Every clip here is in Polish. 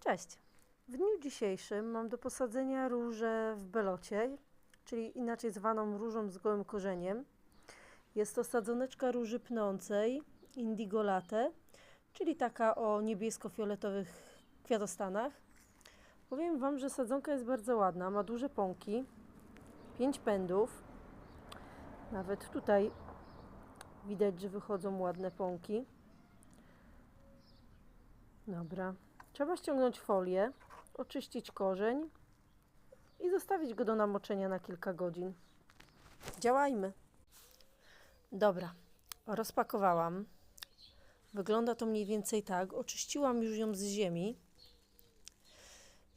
Cześć. W dniu dzisiejszym mam do posadzenia różę w belocie, czyli inaczej zwaną różą z gołym korzeniem. Jest to sadzoneczka róży pnącej Indigo Latte, czyli taka o niebiesko-fioletowych kwiatostanach. Powiem Wam, że sadzonka jest bardzo ładna, ma duże pąki, 5 pędów. Nawet tutaj widać, że wychodzą ładne pąki. Dobra. Trzeba ściągnąć folię, oczyścić korzeń i zostawić go do namoczenia na kilka godzin. Działajmy. Dobra, rozpakowałam. Wygląda to mniej więcej tak. Oczyściłam już ją z ziemi.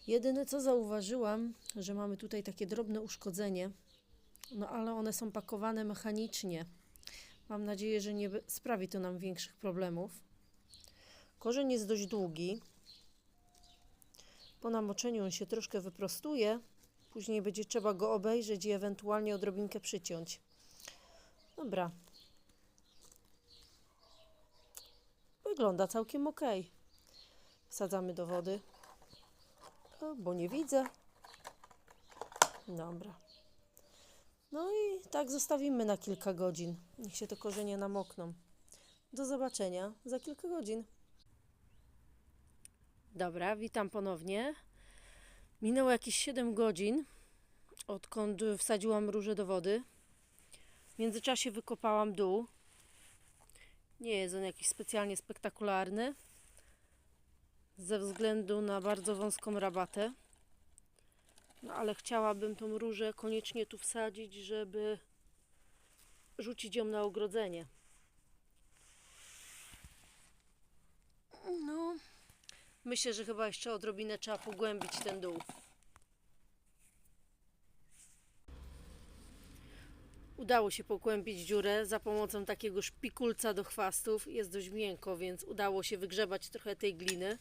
Jedyne co zauważyłam, że mamy tutaj takie drobne uszkodzenie, no ale one są pakowane mechanicznie. Mam nadzieję, że nie sprawi to nam większych problemów. Korzeń jest dość długi. Po namoczeniu on się troszkę wyprostuje. Później będzie trzeba go obejrzeć i ewentualnie odrobinkę przyciąć. Dobra. Wygląda całkiem ok. Wsadzamy do wody. O, bo nie widzę. Dobra. No i tak zostawimy na kilka godzin. Niech się te korzenie namokną. Do zobaczenia za kilka godzin. Dobra, witam ponownie. Minęło jakieś 7 godzin, odkąd wsadziłam róże do wody. W międzyczasie wykopałam dół. Nie jest on jakiś specjalnie spektakularny, ze względu na bardzo wąską rabatę. No ale chciałabym tą różę koniecznie tu wsadzić, żeby rzucić ją na ogrodzenie. No, Myślę, że chyba jeszcze odrobinę trzeba pogłębić ten dół. Udało się pogłębić dziurę za pomocą takiego szpikulca do chwastów. Jest dość miękko, więc udało się wygrzebać trochę tej gliny.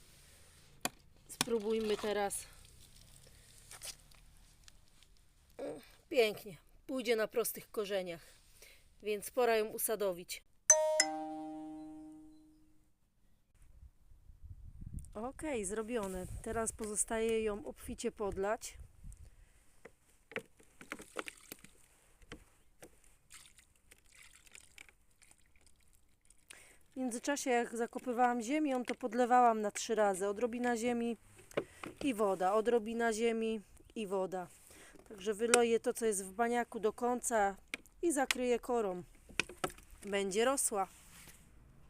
Spróbujmy teraz. Pięknie. Pójdzie na prostych korzeniach, więc pora ją usadowić. Ok, zrobione. Teraz pozostaje ją obficie podlać. W międzyczasie, jak zakopywałam ziemią, to podlewałam na trzy razy. Odrobina ziemi i woda, odrobina ziemi i woda. Także wyloję to, co jest w baniaku do końca i zakryję korą. Będzie rosła.